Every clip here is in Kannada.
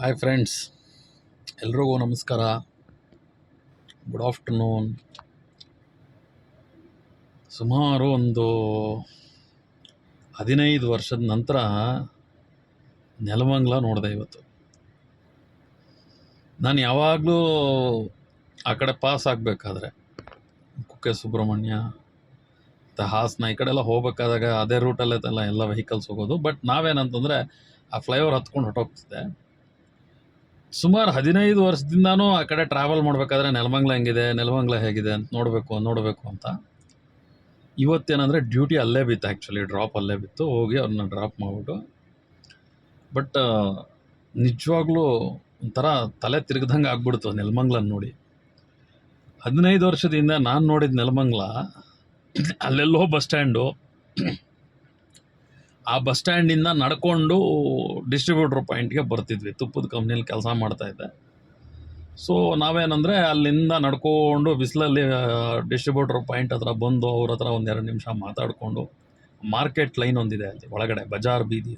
ಹಾಯ್ ಫ್ರೆಂಡ್ಸ್ ಎಲ್ರಿಗೂ ನಮಸ್ಕಾರ. ಗುಡ್ ಆಫ್ಟರ್ನೂನ್ ಸುಮಾರು ಒಂದು ಹದಿನೈದು ವರ್ಷದ ನಂತರ ನೆಲಮಂಗ್ಲ ನೋಡಿದೆ ಇವತ್ತು. ನಾನು ಯಾವಾಗಲೂ ಆ ಕಡೆ ಪಾಸ್ ಆಗಬೇಕಾದ್ರೆ ಕುಕ್ಕೆ ಸುಬ್ರಹ್ಮಣ್ಯ, ಮತ್ತು ಹಾಸನ, ಈ ಕಡೆ ಎಲ್ಲ ಹೋಗ್ಬೇಕಾದಾಗ ಅದೇ ರೂಟಲ್ಲೇ ಎಲ್ಲ ಎಲ್ಲ ವೆಹಿಕಲ್ಸ್ ಹೋಗೋದು. ಬಟ್ ನಾವೇನಂತಂದರೆ ಆ ಫ್ಲೈಓವರ್ ಹತ್ಕೊಂಡು ಹೊಟ್ಟೋಗ್ತಿದ್ದೆ ಸುಮಾರು ಹದಿನೈದು ವರ್ಷದಿಂದಾನು ಆ ಕಡೆ ಟ್ರಾವೆಲ್ ಮಾಡಬೇಕಾದ್ರೆ ನೆಲಮಂಗ್ಲ ಹೆಂಗಿದೆ, ನೆಲಮಂಗ್ಲ ಹೇಗಿದೆ ಅಂತ ನೋಡಬೇಕು ನೋಡಬೇಕು ಅಂತ. ಇವತ್ತೇನಂದರೆ ಡ್ಯೂಟಿ ಅಲ್ಲೇ ಬಿತ್ತು ಆ್ಯಕ್ಚುಲಿ ಡ್ರಾಪ್ ಅಲ್ಲೇ ಬಿತ್ತು, ಹೋಗಿ ಅವ್ರನ್ನ ಡ್ರಾಪ್ ಮಾಡಿಬಿಟ್ಟು. ಬಟ್ ನಿಜವಾಗ್ಲೂ ಒಂಥರ ತಲೆ ತಿರುಗ್ದಂಗೆ ಆಗ್ಬಿಡ್ತು ನೆಲಮಂಗ್ಲನ್ನ ನೋಡಿ. ಹದಿನೈದು ವರ್ಷದಿಂದ ನಾನು ನೋಡಿದ ನೆಲಮಂಗ್ಲ, ಅಲ್ಲೆಲ್ಲೋ ಬಸ್ ಸ್ಟ್ಯಾಂಡು ಆ ಬಸ್ ಸ್ಟ್ಯಾಂಡಿಂದ ನಡ್ಕೊಂಡು ಡಿಸ್ಟ್ರಿಬ್ಯೂಟ್ರ್ ಪಾಯಿಂಟ್ಗೆ ಬರ್ತಿದ್ವಿ. ತುಪ್ಪದ ಕಂಪ್ನಿಯಲ್ಲಿ ಕೆಲಸ ಮಾಡ್ತಾ ಇದ್ದೆ. ಸೊ ನಾವೇನಂದರೆ ಅಲ್ಲಿಂದ ನಡ್ಕೊಂಡು ಬಿಸಿಲಲ್ಲಿ ಡಿಸ್ಟ್ರಿಬ್ಯೂಟ್ರ್ ಪಾಯಿಂಟ್ ಹತ್ರ ಬಂದು ಅವ್ರ ಹತ್ರ ಒಂದೆರಡು ನಿಮಿಷ ಮಾತಾಡಿಕೊಂಡು ಮಾರ್ಕೆಟ್ ಲೈನ್ ಒಂದಿದೆ ಅಲ್ಲಿ, ಒಳಗಡೆ, ಬಜಾರ್ ಬೀದಿ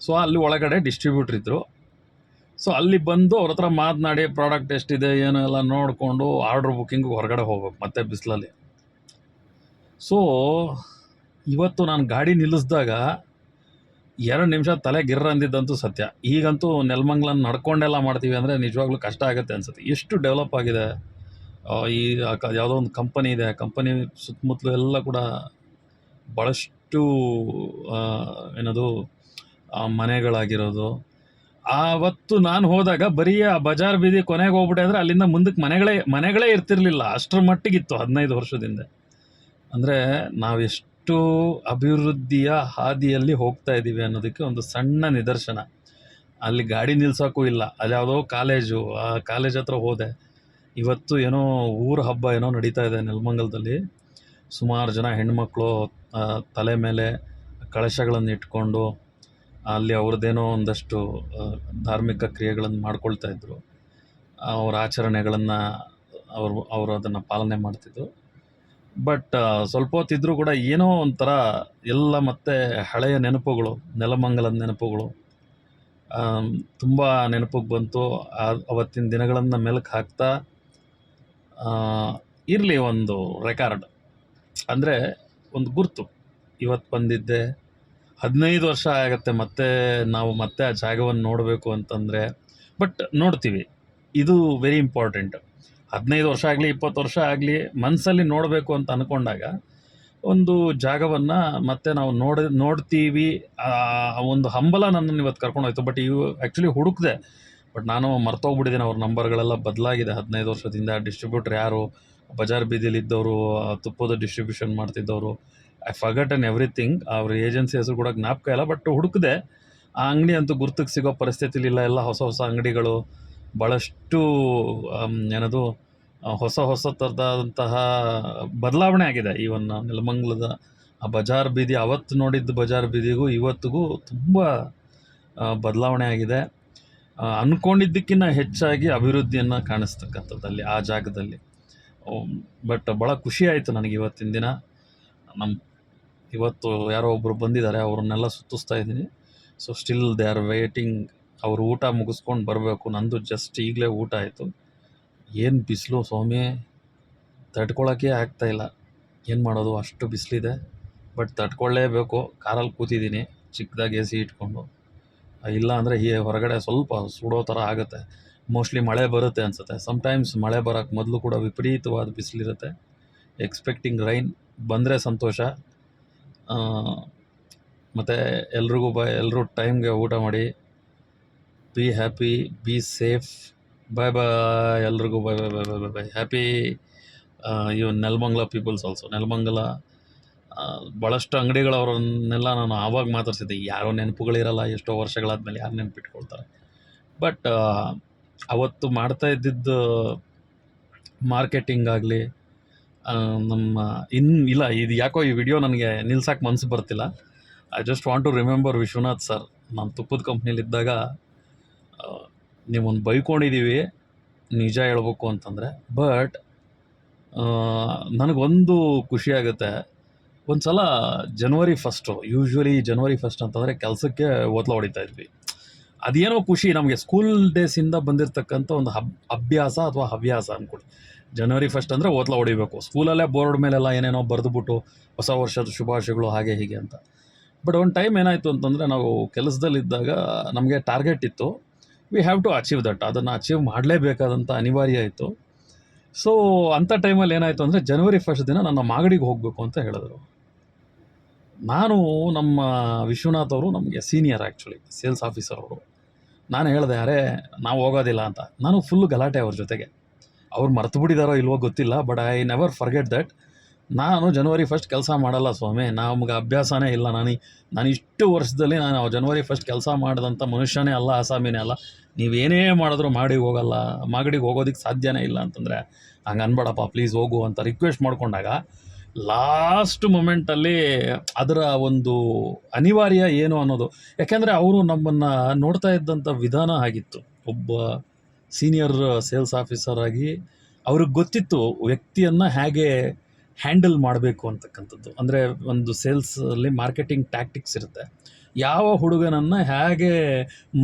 ಸೊ ಅಲ್ಲಿ ಒಳಗಡೆ ಡಿಸ್ಟ್ರಿಬ್ಯೂಟ್ರ್ ಇದ್ದರು ಸೊ ಅಲ್ಲಿ ಬಂದು ಅವ್ರ ಹತ್ರ ಮಾತನಾಡಿ ಪ್ರಾಡಕ್ಟ್ ಎಷ್ಟಿದೆ, ಏನು ಎಲ್ಲ ನೋಡಿಕೊಂಡು ಆರ್ಡ್ರ್ ಬುಕ್ಕಿಂಗ್ ಹೊರಗಡೆ ಹೋಗ್ಬೇಕು ಮತ್ತೆ ಬಿಸಿಲಲ್ಲಿ. ಸೊ ಇವತ್ತು ನಾನು ಗಾಡಿ ನಿಲ್ಲಿಸಿದಾಗ ಎರಡು ನಿಮಿಷ ತಲೆ ಗಿರ್ರ ಅಂದಿದ್ದಂತೂ ಸತ್ಯ. ಈಗಂತೂ ನೆಲಮಂಗ್ಲನ್ನ ನಡ್ಕೊಂಡೆಲ್ಲ ಮಾಡ್ತೀವಿ ಅಂದರೆ ನಿಜವಾಗ್ಲೂ ಕಷ್ಟ ಆಗುತ್ತೆ ಅನ್ಸುತ್ತೆ. ಎಷ್ಟು ಡೆವಲಪ್ ಆಗಿದೆ? ಈ ಯಾವುದೋ ಒಂದು ಕಂಪನಿ ಇದೆ. ಕಂಪನಿ ಸುತ್ತಮುತ್ತಲು ಎಲ್ಲ ಕೂಡ ಭಾಳಷ್ಟು ಏನದು ಮನೆಗಳಾಗಿರೋದು. ಆವತ್ತು ನಾನು ಹೋದಾಗ ಬರೀ ಆ ಬಜಾರ್ ಬೀದಿ ಕೊನೆಗೆ ಹೋಗ್ಬಿಟ್ಟೆ ಅಂದರೆ ಅಲ್ಲಿಂದ ಮುಂದಕ್ಕೆ ಮನೆಗಳೇ ಮನೆಗಳೇ ಇರ್ತಿರ್ಲಿಲ್ಲ. ಅಷ್ಟರ ಮಟ್ಟಿಗಿತ್ತು ಹದಿನೈದು ವರ್ಷದಿಂದ. ಅಂದರೆ ನಾವೆಷ್ಟು ಅಭಿವೃದ್ಧಿಯ ಹಾದಿಯಲ್ಲಿ ಹೋಗ್ತಾ ಇದ್ದೀವಿ ಅನ್ನೋದಕ್ಕೆ ಒಂದು ಸಣ್ಣ ನಿದರ್ಶನ. ಅಲ್ಲಿ ಗಾಡಿ ನಿಲ್ಸೋಕ್ಕೂ ಇಲ್ಲ. ಅದ್ಯಾವುದೋ ಯಾವುದೋ ಕಾಲೇಜು, ಆ ಕಾಲೇಜ್ ಹತ್ರ ಹೋದೆ. ಇವತ್ತು ಏನೋ ಊರ ಹಬ್ಬ ಏನೋ ನಡೀತಾ ಇದೆ ನೆಲಮಂಗಲದಲ್ಲಿ. ಸುಮಾರು ಜನ ಹೆಣ್ಮಕ್ಳು ತಲೆ ಮೇಲೆ ಕಳಶಗಳನ್ನು ಇಟ್ಕೊಂಡು ಅಲ್ಲಿ ಅವ್ರದ್ದೇನೋ ಒಂದಷ್ಟು ಧಾರ್ಮಿಕ ಕ್ರಿಯೆಗಳನ್ನು ಮಾಡ್ಕೊಳ್ತಾ ಇದ್ರು. ಅವರ ಆಚರಣೆಗಳನ್ನು ಅವರು ಅವರು ಅದನ್ನು ಪಾಲನೆ ಮಾಡ್ತಿದ್ರು. ಬಟ್ ಸ್ವಲ್ಪ ಹೊತ್ತಿದ್ರೂ ಕೂಡ ಏನೋ ಒಂಥರ ಎಲ್ಲ ಮತ್ತೆ ಹಳೆಯ ನೆನಪುಗಳು, ನೆಲಮಂಗಲದ ನೆನಪುಗಳು ತುಂಬ ನೆನಪಿಗೆ ಬಂತು. ಅವತ್ತಿನ ದಿನಗಳನ್ನು ಮೆಲುಕು ಹಾಕ್ತಾ ಇರಲಿ ಒಂದು ರೆಕಾರ್ಡ್ ಅಂದರೆ ಒಂದು ಗುರ್ತು. ಇವತ್ತು ಬಂದಿದ್ದೆ, ಹದಿನೈದು ವರ್ಷ ಆಗುತ್ತೆ ಮತ್ತೆ ನಾವು ಮತ್ತೆ ಆ ಜಾಗವನ್ನು ನೋಡಬೇಕು ಅಂತಂದರೆ ಬಟ್ ನೋಡ್ತೀವಿ. ಇದು ವೆರಿ ಇಂಪಾರ್ಟೆಂಟ್ ಹದಿನೈದು ವರ್ಷ ಆಗಲಿ, ಇಪ್ಪತ್ತು ವರ್ಷ ಆಗಲಿ ಮನಸ್ಸಲ್ಲಿ ನೋಡಬೇಕು ಅಂತ ಅಂದ್ಕೊಂಡಾಗ ಒಂದು ಜಾಗವನ್ನು ಮತ್ತೆ ನಾವು ನೋಡ, ನೋಡ್ತೀವಿ. ಒಂದು ಹಂಬಲ ನನ್ನನ್ನು ಇವತ್ತು ಕರ್ಕೊಂಡು ಹೋಯ್ತು ಬಟ್ ಇವು ಆ್ಯಕ್ಚುಲಿ ಹುಡುಕ್ದೆ. ಬಟ್ ನಾನು ಮರ್ತೋಗ್ಬಿಟ್ಟಿದ್ದೀನಿ. ಅವ್ರ ನಂಬರ್ಗಳೆಲ್ಲ ಬದಲಾಗಿದೆ. ಹದಿನೈದು ವರ್ಷದಿಂದ ಡಿಸ್ಟ್ರಿಬ್ಯೂಟ್ರ್ ಯಾರು, ಬಜಾರ್ ಬೀದಿಲಿ ಇದ್ದವರು ತುಪ್ಪದ ಡಿಸ್ಟ್ರಿಬ್ಯೂಷನ್ ಮಾಡ್ತಿದ್ದವರು. ಐ ಫಗಟ್ ಅನ್ ಎವ್ರಿಥಿಂಗ್ ಅವ್ರ ಏಜೆನ್ಸಿ ಹೆಸರು ಕೂಡ ಜ್ಞಾಪಕ ಇಲ್ಲ. ಬಟ್ ಹುಡುಕ್ದೆ. ಆ ಅಂಗಡಿ ಅಂತೂ ಗುರ್ತಕ್ಕೆ ಸಿಗೋ ಪರಿಸ್ಥಿತಿಲಿಲ್ಲ. ಎಲ್ಲ ಹೊಸ ಹೊಸ ಅಂಗಡಿಗಳು. ಭಾಳಷ್ಟು ಏನದು ಹೊಸ ಹೊಸ ಥರದಂತಹ ಬದಲಾವಣೆ ಆಗಿದೆ. ಈವನ್ ನೆಲಮಂಗಲದ ಆ ಬಜಾರ್ ಬೀದಿ, ಅವತ್ತು ನೋಡಿದ್ದ ಬಜಾರ್ ಬೀದಿಗೂ ಇವತ್ತಿಗೂ ತುಂಬ ಬದಲಾವಣೆ ಆಗಿದೆ. ಅಂದ್ಕೊಂಡಿದ್ದಕ್ಕಿಂತ ಹೆಚ್ಚಾಗಿ ಅಭಿವೃದ್ಧಿಯನ್ನು ಕಾಣಿಸ್ತಕ್ಕಂಥದ್ದು ಅಲ್ಲಿ ಆ ಜಾಗದಲ್ಲಿ. ಬಟ್ ಭಾಳ ಖುಷಿ ಆಯಿತು ನನಗೆ ಇವತ್ತಿನ ದಿನ. ನಮ್ಮ ಇವತ್ತು ಯಾರೋ ಒಬ್ಬರು ಬಂದಿದ್ದಾರೆ, ಅವ್ರನ್ನೆಲ್ಲ ಸುತ್ತಿಸ್ತಾ ಇದ್ದೀನಿ. So still they are waiting ಅವರು ಊಟ ಮುಗಿಸ್ಕೊಂಡು ಬರಬೇಕು. ನಂದು ಜಸ್ಟ್ ಈಗಲೇ ಊಟ ಆಯಿತು. ಏನು ಬಿಸಿಲು ಸ್ವಾಮಿ? ತಡ್ಕೊಳಕ್ಕೆ ಆಗ್ತಾಯಿಲ್ಲ ಏನು ಮಾಡೋದು? ಅಷ್ಟು ಬಿಸಿಲಿದೆ. ಬಟ್ ತಡ್ಕೊಳ್ಳೇಬೇಕು ಕಾರಲ್ಲಿ ಕೂತಿದ್ದೀನಿ. ಚಿಕ್ಕದಾಗಿ ಎ ಸಿ ಇಟ್ಕೊಂಡು ಇಲ್ಲ ಅಂದರೆ ಈ ಹೊರಗಡೆ ಸ್ವಲ್ಪ ಸುಡೋ ಥರ ಆಗುತ್ತೆ. ಮೋಸ್ಟ್ಲಿ ಮಳೆ ಬರುತ್ತೆ ಅನಿಸುತ್ತೆ. ಸಮ್ಟೈಮ್ಸ್ ಮಳೆ ಬರೋಕ್ಕೆ ಮೊದಲು ಕೂಡ ವಿಪರೀತವಾದ ಬಿಸಿಲಿರುತ್ತೆ. ಎಕ್ಸ್ಪೆಕ್ಟಿಂಗ್ ರೈನ್ ಬಂದರೆ ಸಂತೋಷ. ಮತ್ತು ಎಲ್ರಿಗೂ ಬ ಎಲ್ಲರೂ ಟೈಮ್ಗೆ ಊಟ ಮಾಡಿ. Be happy be safe bye bye ಎಲ್ರಿಗೂ bye bye bye bye bye bye happy ಇವ್ ನೆಲಮಂಗಲ ಪೀಪಲ್ಸ್ ಆಲ್ಸೋ ನೆಲಮಂಗಲ ಭಾಳಷ್ಟು ಅಂಗಡಿಗಳವ್ರನ್ನೆಲ್ಲ ನಾನು ಆವಾಗ ಮಾತಾಡ್ಸಿದ್ದೆ. ಯಾರೋ ನೆನಪುಗಳಿರಲ್ಲ ಎಷ್ಟೋ ವರ್ಷಗಳಾದಮೇಲೆ ಯಾರು ನೆನಪಿಟ್ಕೊಳ್ತಾರೆ. ಬಟ್ ಅವತ್ತು ಮಾಡ್ತಾ ಇದ್ದಿದ್ದು ಮಾರ್ಕೆಟಿಂಗ್ ಆಗಲಿ ನಮ್ಮ, ಇನ್, ಇಲ್ಲ, ಇದು ಯಾಕೋ ಈ ವಿಡಿಯೋ ನನಗೆ ನಿಲ್ಸಕ್ಕೆ ಮನಸ್ಸು ಬರ್ತಿಲ್ಲ. I just want to remember Vishwanath sir ನಾನು ತುಪ್ಪದ ಕಂಪ್ನಿಲಿದ್ದಾಗ ನೀವೊಂದು ಬೈಕೊಂಡಿದ್ದೀವಿ, ನಿಜ ಹೇಳ್ಬೇಕು ಅಂತಂದರೆ. ಬಟ್ ನನಗೊಂದು ಖುಷಿ ಆಗುತ್ತೆ. ಒಂದು ಸಲ January first usually January first ಅಂತಂದರೆ ಕೆಲಸಕ್ಕೆ ಓದ್ಲ ಹೊಡಿತಾ ಇದ್ವಿ. ಅದೇನೋ ಖುಷಿ ನಮಗೆ ಸ್ಕೂಲ್ ಡೇಸಿಂದ ಬಂದಿರತಕ್ಕಂಥ ಒಂದು ಹಬ್, ಅಭ್ಯಾಸ ಅಥವಾ ಹವ್ಯಾಸ ಅಂದ್ಕೊಳ್ಳಿ ಜನವರಿ ಫಸ್ಟ್ ಅಂದರೆ ಓದ್ಲ ಹೊಡಿಬೇಕು. ಸ್ಕೂಲಲ್ಲೇ ಬೋರ್ಡ್ ಮೇಲೆಲ್ಲ ಏನೇನೋ ಬರೆದುಬಿಟ್ಟು ಹೊಸ ವರ್ಷದ ಶುಭಾಶಯಗಳು ಹಾಗೆ ಹೀಗೆ ಅಂತ. ಬಟ್ ಒಂದು ಟೈಮ್ ಏನಾಯಿತು ಅಂತಂದರೆ ನಾವು ಕೆಲಸದಲ್ಲಿದ್ದಾಗ ನಮಗೆ ಟಾರ್ಗೆಟ್ ಇತ್ತು. We have to achieve that ಅದನ್ನು ಅಚೀವ್ ಮಾಡಲೇಬೇಕಾದಂಥ ಅನಿವಾರ್ಯ ಇತ್ತು. ಸೊ ಅಂಥ ಟೈಮಲ್ಲಿ ಏನಾಯಿತು ಅಂದರೆ ಜನವರಿ ಫಸ್ಟ್ ದಿನ ನನ್ನ ಮಾಗಡಿಗೆ ಹೋಗಬೇಕು ಅಂತ ಹೇಳಿದರು. ನಾನು ನಮ್ಮ ವಿಶ್ವನಾಥ್ ಅವರು ನಮಗೆ ಸೀನಿಯರ್ ಆ್ಯಕ್ಚುಲಿ ಸೇಲ್ಸ್ ಆಫೀಸರ್ ಅವರು. ನಾನು ಹೇಳಿದೆ, ಅರೆ, ನಾವು ಹೋಗೋದಿಲ್ಲ ಅಂತ. ನಾನು ಫುಲ್ ಗಲಾಟೆ ಅವ್ರ ಜೊತೆಗೆ. ಅವ್ರು ಮರ್ತು ಬಿಟ್ಟಿದಾರೋ ಇಲ್ವೋ ಗೊತ್ತಿಲ್ಲ but I never forget that ನಾನು ಜನವರಿ ಫಸ್ಟ್ ಕೆಲಸ ಮಾಡಲ್ಲ ಸ್ವಾಮಿ, ನಮ್ಗೆ ಅಭ್ಯಾಸನೇ ಇಲ್ಲ. ನಾನು ನಾನು ಇಷ್ಟು ವರ್ಷದಲ್ಲಿ ನಾನು ಜನವರಿ ಫಸ್ಟ್ ಕೆಲಸ ಮಾಡಿದಂಥ ಮನುಷ್ಯನೇ ಅಲ್ಲ ಆಸಾಮಿನೇ ಅಲ್ಲ. ನೀವೇನೇ ಮಾಡಿದ್ರು ಮಾಡಿ ಹೋಗಲ್ಲ, ಮಾಗಡಿಗೆ ಹೋಗೋದಕ್ಕೆ ಸಾಧ್ಯನೇ ಇಲ್ಲ ಅಂತಂದರೆ ಹಂಗೆ ಅನ್ಬೇಡಪ್ಪ ಪ್ಲೀಸ್ ಹೋಗು ಅಂತ ರಿಕ್ವೆಸ್ಟ್ ಮಾಡ್ಕೊಂಡಾಗ ಲಾಸ್ಟ್ ಮೊಮೆಂಟಲ್ಲಿ ಅದರ ಒಂದು ಅನಿವಾರ್ಯ ಏನು ಅನ್ನೋದು. ಯಾಕೆಂದರೆ ಅವರು ನಮ್ಮನ್ನು ನೋಡ್ತಾ ಇದ್ದಂಥ ವಿಧಾನ ಆಗಿತ್ತು. ಒಬ್ಬ ಸೀನಿಯರ್ ಸೇಲ್ಸ್ ಆಫೀಸರ್ ಆಗಿ ಅವ್ರಿಗೆ ಗೊತ್ತಿತ್ತು ವ್ಯಕ್ತಿಯನ್ನು ಹೇಗೆ ಹ್ಯಾಂಡಲ್ ಮಾಡಬೇಕು ಅಂತಕ್ಕಂಥದ್ದು. ಅಂದರೆ ಒಂದು ಸೇಲ್ಸಲ್ಲಿ ಮಾರ್ಕೆಟಿಂಗ್ ಟ್ಯಾಕ್ಟಿಕ್ಸ್ ಇರುತ್ತೆ. ಯಾವ ಹುಡುಗನನ್ನು ಹೇಗೆ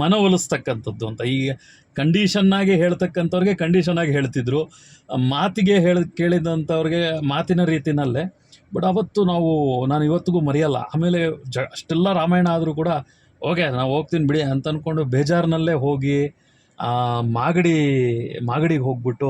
ಮನವೊಲಿಸ್ತಕ್ಕಂಥದ್ದು ಅಂತ. ಈಗ ಕಂಡೀಷನ್ನಾಗಿ ಹೇಳ್ತಕ್ಕಂಥವ್ರಿಗೆ ಕಂಡೀಷನ್ನಾಗಿ ಹೇಳ್ತಿದ್ರು. ಮಾತಿಗೆ ಹೇಳಿ, ಕೇಳಿದಂಥವ್ರಿಗೆ ಮಾತಿನ ರೀತಿನಲ್ಲೇ. ಬಟ್ ಅವತ್ತು ನಾವು, ನಾನು ಇವತ್ತಿಗೂ ಮರೆಯಲ್ಲ. ಆಮೇಲೆ ಜ, ಅಷ್ಟೆಲ್ಲ ರಾಮಾಯಣ ಆದರೂ ಕೂಡ, ಓಕೆ ನಾವು ಹೋಗ್ತೀನಿ ಬಿಡಿ ಅಂತ ಅಂದ್ಕೊಂಡು ಬೇಜಾರಿನಲ್ಲೇ ಹೋಗಿ ಮಾಗಡಿ, ಮಾಗಡಿಗೆ ಹೋಗ್ಬಿಟ್ಟು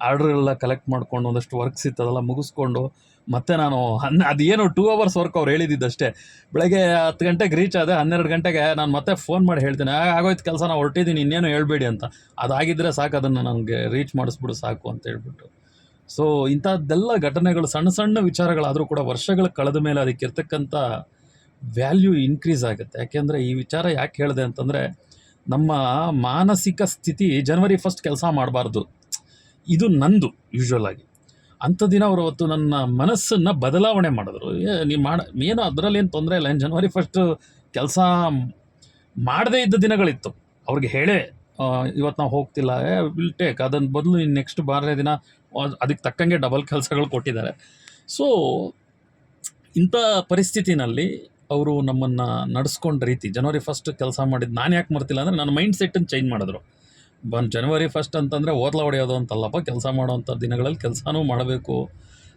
ಆರ್ಡ್ರೆಲ್ಲ ಕಲೆಕ್ಟ್ ಮಾಡ್ಕೊಂಡು ಒಂದಷ್ಟು ವರ್ಕ್ಸ್ ಇತ್ತು ಅದೆಲ್ಲ ಮುಗಿಸ್ಕೊಂಡು ಮತ್ತೆ ನಾನು ಹನ್ನೆ ಅದೇನು ಟೂ ಅವರ್ಸ್ ವರ್ಕ್ ಅವ್ರು ಹೇಳಿದ್ದಷ್ಟೇ ಬೆಳಗ್ಗೆ ಹತ್ತು ಗಂಟೆಗೆ ರೀಚ್ ಆದ ಹನ್ನೆರಡು ಗಂಟೆಗೆ ನಾನು ಮತ್ತೆ ಫೋನ್ ಮಾಡಿ ಹೇಳ್ತೀನಿ "ಆ, ಆಗೋಯ್ತು ಕೆಲಸ ನಾನು ಹೊರಟಿದ್ದೀನಿ ಇನ್ನೇನು ಹೇಳ್ಬೇಡಿ ಅಂತ. ಅದಾಗಿದ್ದರೆ ಸಾಕು ಅದನ್ನು ನನಗೆ ರೀಚ್ ಮಾಡಿಸ್ಬಿಡು ಸಾಕು ಅಂತ ಹೇಳ್ಬಿಟ್ಟು. ಸೊ ಇಂಥದ್ದೆಲ್ಲ ಘಟನೆಗಳು ಸಣ್ಣ ಸಣ್ಣ ವಿಚಾರಗಳಾದರೂ ಕೂಡ ವರ್ಷಗಳು ಕಳೆದ ಮೇಲೆ ಅದಕ್ಕೆ ಇರ್ತಕ್ಕಂಥ ವ್ಯಾಲ್ಯೂ ಇನ್ಕ್ರೀಸ್ ಆಗುತ್ತೆ. ಯಾಕೆಂದರೆ ಈ ವಿಚಾರ ಯಾಕೆ ಹೇಳಿದೆ ಅಂತಂದರೆ ನಮ್ಮ ಮಾನಸಿಕ ಸ್ಥಿತಿ ಜನವರಿ ಫಸ್ಟ್ ಕೆಲಸ ಮಾಡಬಾರ್ದು. ಇದು ನಂದು ಯೂಶ್ವಲ್ ಆಗಿ. ಅಂಥ ದಿನ ಅವರು ಅವತ್ತು ನನ್ನ ಮನಸ್ಸನ್ನು ಬದಲಾವಣೆ ಮಾಡಿದ್ರು. ನೀವು ಮಾಡ, ಏನು ಅದರಲ್ಲಿ ಏನು ತೊಂದರೆ ಇಲ್ಲ. ಏನು ಜನವರಿ ಫಸ್ಟ್ ಕೆಲಸ ಮಾಡದೇ ಇದ್ದ ದಿನಗಳಿತ್ತು. ಅವ್ರಿಗೆ ಹೇಳೇ ಇವತ್ತು ನಾವು ಹೋಗ್ತಿಲ್ಲ. ವಿಲ್ ಟೇಕ್ ಅದನ್ನು ಬದಲು ಇನ್ನು ನೆಕ್ಸ್ಟ್ ಬಾರನೇ ದಿನ ಅದ್- ಅದಕ್ಕೆ ತಕ್ಕಂಗೆ ಡಬಲ್ ಕೆಲಸಗಳು ಕೊಟ್ಟಿದ್ದಾರೆ. ಸೊ ಇಂಥ ಪರಿಸ್ಥಿತಿನಲ್ಲಿ ಅವರು ನಮ್ಮನ್ನು ನಡೆಸ್ಕೊಂಡ ರೀತಿ ಜನವರಿ ಫಸ್ಟ್ ಕೆಲಸ ಮಾಡಿದ್ದು ನಾನು ಯಾಕೆ ಮರ್ತಿಲ್ಲ ಅಂದರೆ ನನ್ನ ಮೈಂಡ್ ಸೆಟ್ಟನ್ನು ಚೇಂಜ್ ಮಾಡಿದ್ರು. ಬಂದು ಜನವರಿ ಫಸ್ಟ್ ಅಂತಂದರೆ ಓದ್ಲ ಹೊಡೆಯೋದು ಅಂತಲ್ಲಪ್ಪ. ಕೆಲಸ ಮಾಡೋವಂಥ ದಿನಗಳಲ್ಲಿ ಕೆಲಸನೂ ಮಾಡಬೇಕು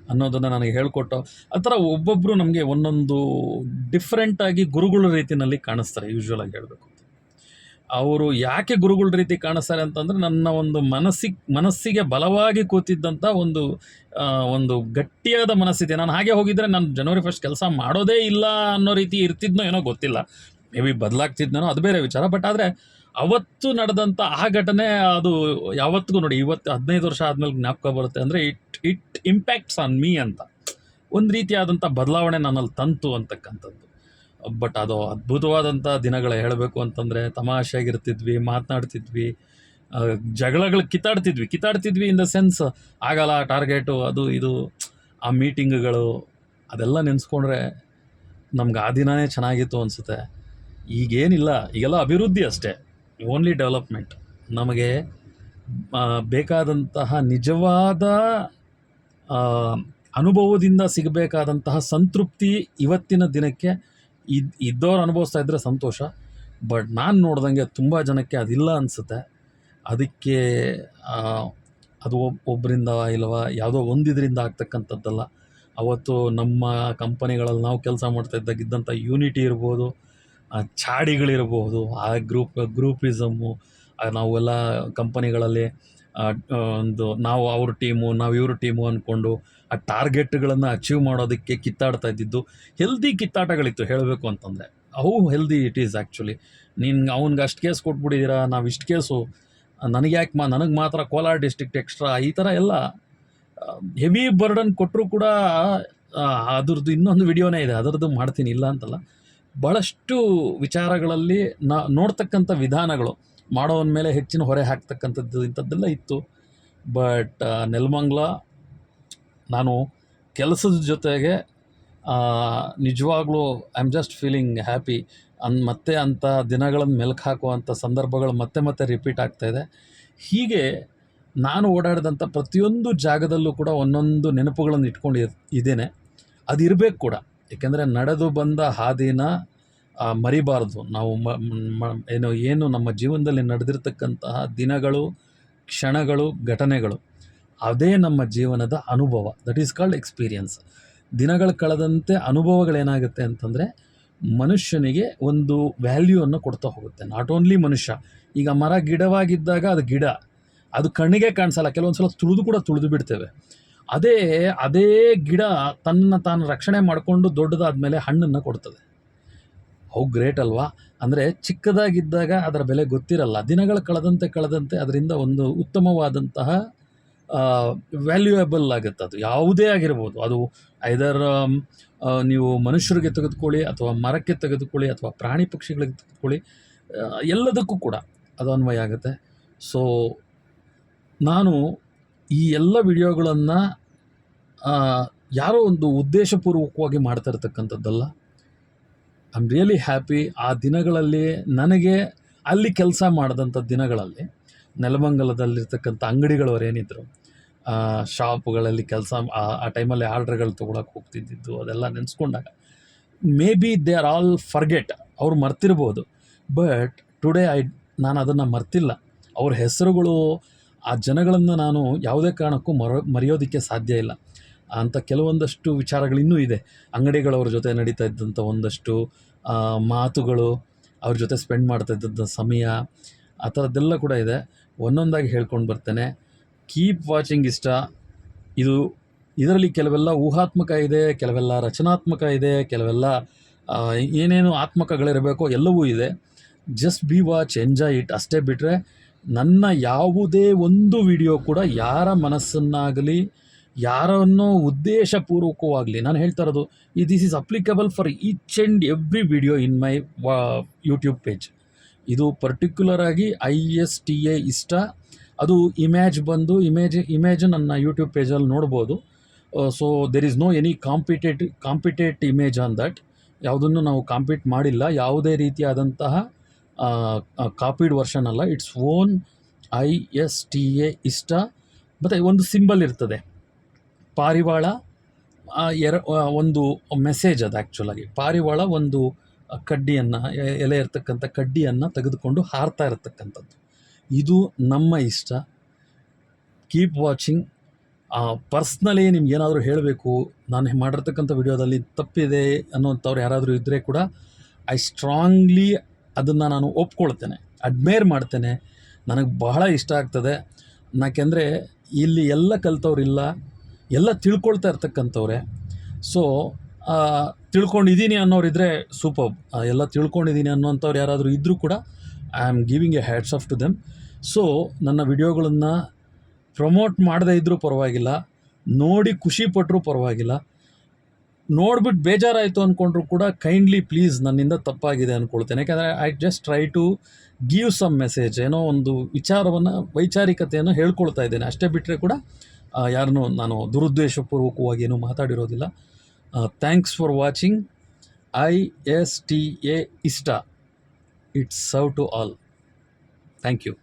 ಅನ್ನೋದನ್ನು ನನಗೆ ಹೇಳಿಕೊಟ್ಟು, ಆ ಥರ ಒಬ್ಬೊಬ್ಬರು ನಮಗೆ ಒಂದೊಂದು ಡಿಫ್ರೆಂಟಾಗಿ ಗುರುಗಳ ರೀತಿಯಲ್ಲಿ ಕಾಣಿಸ್ತಾರೆ ಯೂಶ್ವಲಾಗಿ ಹೇಳಬೇಕು. ಅವರು ಯಾಕೆ ಗುರುಗಳ ರೀತಿ ಕಾಣಿಸ್ತಾರೆ ಅಂತಂದರೆ, ನನ್ನ ಒಂದು ಮನಸ್ಸಿಗೆ ಮನಸ್ಸಿಗೆ ಬಲವಾಗಿ ಕೂತಿದ್ದಂಥ ಒಂದು ಒಂದು ಗಟ್ಟಿಯಾದ ಮನಸ್ಸಿದೆ ನಾನು ಹಾಗೆ ಹೋಗಿದ್ರೆ ನಾನು ಜನವರಿ ಫಸ್ಟ್ ಕೆಲಸ ಮಾಡೋದೇ ಇಲ್ಲ ಅನ್ನೋ ರೀತಿ ಇರ್ತಿದ್ನೋ ಏನೋ ಗೊತ್ತಿಲ್ಲ. ಮೇ ಬಿ ಬದಲಾಗ್ತಿದ್ನೋ ಅದು ಬೇರೆ ವಿಚಾರ. ಬಟ್ ಆದರೆ ಅವತ್ತು ನಡೆದಂಥ ಆ ಘಟನೆ ಅದು ಯಾವತ್ತಿಗೂ ನೋಡಿ, ಇವತ್ತು ಹದಿನೈದು ವರ್ಷ ಆದಮೇಲೆ ಜ್ಞಾಪಕ ಬರುತ್ತೆ ಅಂದರೆ it it impacts on me ಅಂತ. ಒಂದು ರೀತಿಯಾದಂಥ ಬದಲಾವಣೆ ನನ್ನಲ್ಲಿ ತಂತು ಅಂತಕ್ಕಂಥದ್ದು. ಬಟ್ ಅದು ಅದ್ಭುತವಾದಂಥ ದಿನಗಳ ಹೇಳಬೇಕು ಅಂತಂದರೆ, ತಮಾಷೆಯಾಗಿರ್ತಿದ್ವಿ, ಮಾತನಾಡ್ತಿದ್ವಿ ಜಗಳಗಳು ಕಿತ್ತಾಡ್ತಿದ್ವಿ. ಕಿತ್ತಾಡ್ತಿದ್ವಿ ಇನ್ ದ ಸೆನ್ಸ್ ಆಗಲ್ಲ ಟಾರ್ಗೆಟು ಅದು ಇದು, ಆ ಮೀಟಿಂಗ್ಗಳು ಅದೆಲ್ಲ ನೆನೆಸ್ಕೊಂಡ್ರೆ ನಮ್ಗೆ ಆ ದಿನವೇ ಚೆನ್ನಾಗಿತ್ತು ಅನಿಸುತ್ತೆ. ಈಗೇನಿಲ್ಲ, ಈಗೆಲ್ಲ ಅಭಿವೃದ್ಧಿ ಅಷ್ಟೇ. Only development. ನಮಗೆ ಬೇಕಾದಂತಹ ನಿಜವಾದ ಅನುಭವದಿಂದ ಸಿಗಬೇಕಾದಂತಹ ಸಂತೃಪ್ತಿ ಇವತ್ತಿನ ದಿನಕ್ಕೆ ಇದ್, ಇದ್ದವ್ರು ಅನುಭವಿಸ್ತಾ ಇದ್ದರೆ ಸಂತೋಷ. ಬಟ್ ನಾನು ನೋಡ್ದಂಗೆ ತುಂಬ ಜನಕ್ಕೆ ಅದಿಲ್ಲ ಅನಿಸುತ್ತೆ. ಅದಕ್ಕೆ ಅದು ಒಬ್ ಒಬ್ಬರಿಂದ ಇಲ್ಲವ ಯಾವುದೋ ಒಂದಿದ್ರಿಂದ ಆಗ್ತಕ್ಕಂಥದ್ದಲ್ಲ. ಅವತ್ತು ನಮ್ಮ ಕಂಪನಿಗಳಲ್ಲಿ ನಾವು ಕೆಲಸ ಮಾಡ್ತಾ ಇದ್ದಾಗಿದ್ದಂಥ ಯೂನಿಟಿ ಇರ್ಬೋದು ಆ ಚಾಡಿಗಳಿರ್ಬೋದು, ಆ ಗ್ರೂಪ್ ಗ್ರೂಪಿಸಮ್ಮು ನಾವೆಲ್ಲ ಕಂಪನಿಗಳಲ್ಲಿ ಒಂದು ನಾವು ಅವ್ರ ಟೀಮು, ನಾವು ಇವ್ರ ಟೀಮು ಅಂದ್ಕೊಂಡು ಆ ಟಾರ್ಗೆಟ್ಗಳನ್ನು ಅಚೀವ್ ಮಾಡೋದಕ್ಕೆ ಕಿತ್ತಾಡ್ತಾ ಇದ್ದಿದ್ದು ಹೆಲ್ದಿ ಕಿತ್ತಾಟಗಳಿತ್ತು. ಹೇಳಬೇಕು ಅಂತಂದರೆ ಅವು ಹೆಲ್ದಿ ಇಟ್ ಈಸ್ ಆ್ಯಕ್ಚುಲಿ ನಿನ್ಗೆ ಅವ್ನಿಗೆ ಅಷ್ಟು ಕೇಸ್ ಕೊಟ್ಬಿಟ್ಟಿದ್ದೀರಾ ನಾವು ಇಷ್ಟು ಕೇಸು, ನನಗೆ ಯಾಕೆ ಮಾ, ನನಗೆ ಮಾತ್ರ ಕೋಲಾರ ಡಿಸ್ಟ್ರಿಕ್ಟ್ ಎಕ್ಸ್ಟ್ರಾ ಈ ಥರ ಎಲ್ಲ ಹೆವಿ ಬರ್ಡನ್ ಕೊಟ್ಟರು ಕೂಡ ಅದ್ರದ್ದು ಇನ್ನೊಂದು ವಿಡಿಯೋನೇ ಇದೆ, ಅದರದ್ದು ಮಾಡ್ತೀನಿ, ಇಲ್ಲ ಅಂತಲ್ಲ. ಭಾಳಷ್ಟು ವಿಚಾರಗಳಲ್ಲಿ ನಾ ನೋಡ್ತಕ್ಕಂಥ ವಿಧಾನಗಳು ಮಾಡೋವನ ಮೇಲೆ ಹೆಚ್ಚಿನ ಹೊರೆ ಹಾಕ್ತಕ್ಕಂಥದ್ದು ಇಂಥದ್ದೆಲ್ಲ ಇತ್ತು. ಬಟ್ ನೆಲಮಂಗ್ಲ, ನಾನು ಕೆಲಸದ ಜೊತೆಗೆ ನಿಜವಾಗ್ಲೂ I am just feeling happy and, ಮತ್ತೆ ಅಂಥ ದಿನಗಳನ್ನು ಮೆಲ್ಕು ಹಾಕುವಂಥ ಸಂದರ್ಭಗಳು ಮತ್ತೆ ಮತ್ತೆ ರಿಪೀಟ್ ಆಗ್ತಾಯಿದೆ ಹೀಗೆ ನಾನು ಓಡಾಡಿದಂಥ ಪ್ರತಿಯೊಂದು ಜಾಗದಲ್ಲೂ ಕೂಡ ಒಂದೊಂದು ನೆನಪುಗಳನ್ನು ಇಟ್ಕೊಂಡು ಇದ್ದೇನೆ. ಅದು ಇರಬೇಕು ಕೂಡ. ಏಕೆಂದರೆ ನಡೆದು ಬಂದ ಹಾದಿನ ಮರಿಬಾರದು. ನಾವು ಮ- ಏನು ಏನು ನಮ್ಮ ಜೀವನದಲ್ಲಿ ನಡೆದಿರ್ತಕ್ಕಂತಹ ದಿನಗಳು, ಕ್ಷಣಗಳು, ಘಟನೆಗಳು, ಅದೇ ನಮ್ಮ ಜೀವನದ ಅನುಭವ. ದಟ್ ಈಸ್ ಕಾಲ್ಡ್ ಎಕ್ಸ್ಪೀರಿಯನ್ಸ್ ದಿನಗಳು ಕಳೆದಂತೆ ಅನುಭವಗಳೇನಾಗುತ್ತೆ ಅಂತಂದರೆ, ಮನುಷ್ಯನಿಗೆ ಒಂದು ವ್ಯಾಲ್ಯೂವನ್ನು ಕೊಡ್ತಾ ಹೋಗುತ್ತೆ. ನಾಟ್ ಓನ್ಲಿ ಮನುಷ್ಯ, ಈಗ ಮರ ಗಿಡವಾಗಿದ್ದಾಗ ಅದು ಗಿಡ, ಅದು ಕಣ್ಣಿಗೆ ಕಾಣಿಸಲ್ಲ. ಕೆಲವೊಂದು ಸಲ ತುಳಿದು ಕೂಡ ತುಳಿದು ಬಿಡ್ತೇವೆ. ಅದೇ ಅದೇ ಗಿಡ ತನ್ನ ತಾನು ರಕ್ಷಣೆ ಮಾಡಿಕೊಂಡು ದೊಡ್ಡದಾದ ಮೇಲೆ ಹಣ್ಣನ್ನು ಕೊಡ್ತದೆ. ಅವು ಗ್ರೇಟ್ ಅಲ್ವಾ? ಅಂದರೆ ಚಿಕ್ಕದಾಗಿದ್ದಾಗ ಅದರ ಬೆಲೆ ಗೊತ್ತಿರಲ್ಲ. ದಿನಗಳು ಕಳೆದಂತೆ ಕಳೆದಂತೆ ಅದರಿಂದ ಒಂದು ಉತ್ತಮವಾದಂತಹ ವ್ಯಾಲ್ಯೂಯಬಲ್ ಆಗುತ್ತೆ ಅದು. ಯಾವುದೇ ಆಗಿರ್ಬೋದು. ಅದು ಐದರ್ ನೀವು ಮನುಷ್ಯರಿಗೆ ತೆಗೆದುಕೊಳ್ಳಿ ಅಥವಾ ಮರಕ್ಕೆ ತೆಗೆದುಕೊಳ್ಳಿ ಅಥವಾ ಪ್ರಾಣಿ ಪಕ್ಷಿಗಳಿಗೆ ತೆಗೆದುಕೊಳ್ಳಿ ಎಲ್ಲದಕ್ಕೂ ಕೂಡ ಅದು ಅನ್ವಯ ಆಗುತ್ತೆ. ಸೊ ನಾನು ಈ ಎಲ್ಲ ವಿಡಿಯೋಗಳನ್ನು ಯಾರೋ ಒಂದು ಉದ್ದೇಶಪೂರ್ವಕವಾಗಿ ಮಾಡ್ತಾ ಇರ್ತಕ್ಕಂಥದ್ದಲ್ಲ ಐ ಆಮ್ ರಿಯಲಿ ಹ್ಯಾಪಿ ಆ ದಿನಗಳಲ್ಲಿ ನನಗೆ ಅಲ್ಲಿ ಕೆಲಸ ಮಾಡಿದಂಥ ದಿನಗಳಲ್ಲಿ ನೆಲಮಂಗಲದಲ್ಲಿರ್ತಕ್ಕಂಥ ಅಂಗಡಿಗಳವ್ರು ಏನಿದ್ರು ಆ, ಶಾಪ್ಗಳಲ್ಲಿ ಕೆಲಸ ಆ ಟೈಮಲ್ಲಿ ಆರ್ಡ್ರ್ಗಳು ತೊಗೊಳಕ್ಕೆ ಹೋಗ್ತಿದ್ದಿದ್ದು ಅದೆಲ್ಲ ನೆನೆಸ್ಕೊಂಡಾಗ maybe they are all forget ಅವ್ರು ಮರ್ತಿರ್ಬೋದು. ಬಟ್ ಟುಡೇ ಐ ನಾನು ಅದನ್ನು ಮರ್ತಿಲ್ಲ. ಅವ್ರ ಹೆಸರುಗಳು ಆ ಜನಗಳನ್ನು ನಾನು ಯಾವುದೇ ಕಾರಣಕ್ಕೂ ಮರ ಮರೆಯೋದಕ್ಕೆ ಸಾಧ್ಯ ಇಲ್ಲ. ಅಂಥ ಕೆಲವೊಂದಷ್ಟು ವಿಚಾರಗಳು ಇನ್ನೂ ಇದೆ. ಅಂಗಡಿಗಳವ್ರ ಜೊತೆ ನಡೀತಾ ಇದ್ದಂಥ ಒಂದಷ್ಟು ಮಾತುಗಳು, ಅವ್ರ ಜೊತೆ ಸ್ಪೆಂಡ್ ಮಾಡ್ತಾ ಇದ್ದಂಥ ಸಮಯ, ಆ ಥರದ್ದೆಲ್ಲ ಕೂಡ ಇದೆ. ಒಂದೊಂದಾಗಿ ಹೇಳ್ಕೊಂಡು ಬರ್ತೇನೆ. ಕೀಪ್ ವಾಚಿಂಗ್ ಇಷ್ಟ. ಇದು, ಇದರಲ್ಲಿ ಕೆಲವೆಲ್ಲ ಊಹಾತ್ಮಕ ಇದೆ, ಕೆಲವೆಲ್ಲ ರಚನಾತ್ಮಕ ಇದೆ, ಕೆಲವೆಲ್ಲ ಏನೇನು ಆತ್ಮಕಗಳಿರಬೇಕೋ ಎಲ್ಲವೂ ಇದೆ. Just be watch enjoy it ಅಷ್ಟೇ ಬಿಟ್ಟರೆ ನನ್ನ ಯಾವುದೇ ಒಂದು ವಿಡಿಯೋ ಕೂಡ ಯಾರ ಮನಸ್ಸನ್ನಾಗಲಿ ಯಾರನ್ನೋ ಉದ್ದೇಶಪೂರ್ವಕವಾಗಲಿ, ನಾನು ಹೇಳ್ತಾ ಇರೋದು, ಈ this is applicable for each and every video in my ವಾ ಯೂಟ್ಯೂಬ್ ಪೇಜ್ ಇದು ಪರ್ಟಿಕ್ಯುಲರ್ ಆಗಿ ಐ ಎಸ್ ಟಿ ಎ ಇಷ್ಟ. ಅದು ಇಮೇಜ್ ಬಂದು ಇಮೇಜ್ ಇಮೇಜ್ ನನ್ನ ಯೂಟ್ಯೂಬ್ ಪೇಜಲ್ಲಿ ನೋಡ್ಬೋದು. So there is no any competed competed image on that ಯಾವುದನ್ನು ನಾವು ಕಾಂಪೀಟ್ ಮಾಡಿಲ್ಲ, ಯಾವುದೇ ರೀತಿಯಾದಂತಹ ಕಾಪಿಡ್ ವರ್ಷನ್ ಅಲ್ಲ. It's own I S T A Ishta. ಮತ್ತು ಒಂದು ಸಿಂಬಲ್ ಇರ್ತದೆ. ಪಾರಿವಾಳ ಎರ ಒಂದು ಮೆಸೇಜ್ ಅದು ಆ್ಯಕ್ಚುಲಾಗಿ ಪಾರಿವಾಳ ಒಂದು ಕಡ್ಡಿಯನ್ನು ಎಲೆ ಇರ್ತಕ್ಕಂಥ ಕಡ್ಡಿಯನ್ನು ತೆಗೆದುಕೊಂಡು ಹಾರ್ತಾ ಇರತಕ್ಕಂಥದ್ದು. ಇದು ನಮ್ಮ ಇಷ್ಟ. ಕೀಪ್ ವಾಚಿಂಗ್ ಪರ್ಸ್ನಲಿ ನಿಮ್ಗೇನಾದರೂ ಹೇಳಬೇಕು, ನಾನು ಮಾಡಿರ್ತಕ್ಕಂಥ ವಿಡಿಯೋದಲ್ಲಿ ತಪ್ಪಿದೆ ಅನ್ನೋಂಥವ್ರು ಯಾರಾದರೂ ಇದ್ದರೆ ಕೂಡ ಐ ಸ್ಟ್ರಾಂಗ್ಲಿ ಅದನ್ನು ನಾನು ಒಪ್ಕೊಳ್ತೇನೆ. ಅಡ್ಮೇರ್ ಮಾಡ್ತೇನೆ. ನನಗೆ ಬಹಳ ಇಷ್ಟ ಆಗ್ತದೆ. ಯಾಕೆಂದರೆ, ಇಲ್ಲಿ ಎಲ್ಲ ಕಲ್ತವ್ರಿಲ್ಲ. ಎಲ್ಲ ತಿಳ್ಕೊಳ್ತಾ ಇರ್ತಕ್ಕಂಥವ್ರೆ. ಸೊ ತಿಳ್ಕೊಂಡಿದ್ದೀನಿ ಅನ್ನೋರಿದ್ದರೆ ಸೂಪರ್ ಎಲ್ಲ ತಿಳ್ಕೊಂಡಿದ್ದೀನಿ ಅನ್ನೋಂಥವ್ರು ಯಾರಾದರೂ ಇದ್ದರೂ ಕೂಡ I am giving a hats off to them so ನನ್ನ ವಿಡಿಯೋಗಳನ್ನು ಪ್ರಮೋಟ್ ಮಾಡದೇ ಇದ್ದರೂ ಪರವಾಗಿಲ್ಲ. ನೋಡಿ ಖುಷಿ ಪಟ್ಟರೂ ಪರವಾಗಿಲ್ಲ. ನೋಡ್ಬಿಟ್ಟು ಬೇಜಾರಾಯಿತು ಅಂದ್ಕೊಂಡ್ರು ಕೂಡ ಕೈಂಡ್ಲಿ ಪ್ಲೀಸ್ ನನ್ನಿಂದ ತಪ್ಪಾಗಿದೆ ಅಂದ್ಕೊಳ್ತೇನೆ ಯಾಕಂದರೆ I just try to give some message ಏನೋ ಒಂದು ವಿಚಾರವನ್ನು, ವೈಚಾರಿಕತೆಯನ್ನು ಹೇಳ್ಕೊಳ್ತಾ ಇದ್ದೇನೆ. ಅಷ್ಟೇ ಬಿಟ್ಟರೆ ಕೂಡ ಯಾರನ್ನೂ ನಾನು ದುರುದ್ದೇಶಪೂರ್ವಕವಾಗಿ ಏನೂ ಮಾತಾಡಿರೋದಿಲ್ಲ. Thanks for watching I S T A Ishta it's serve to all thank you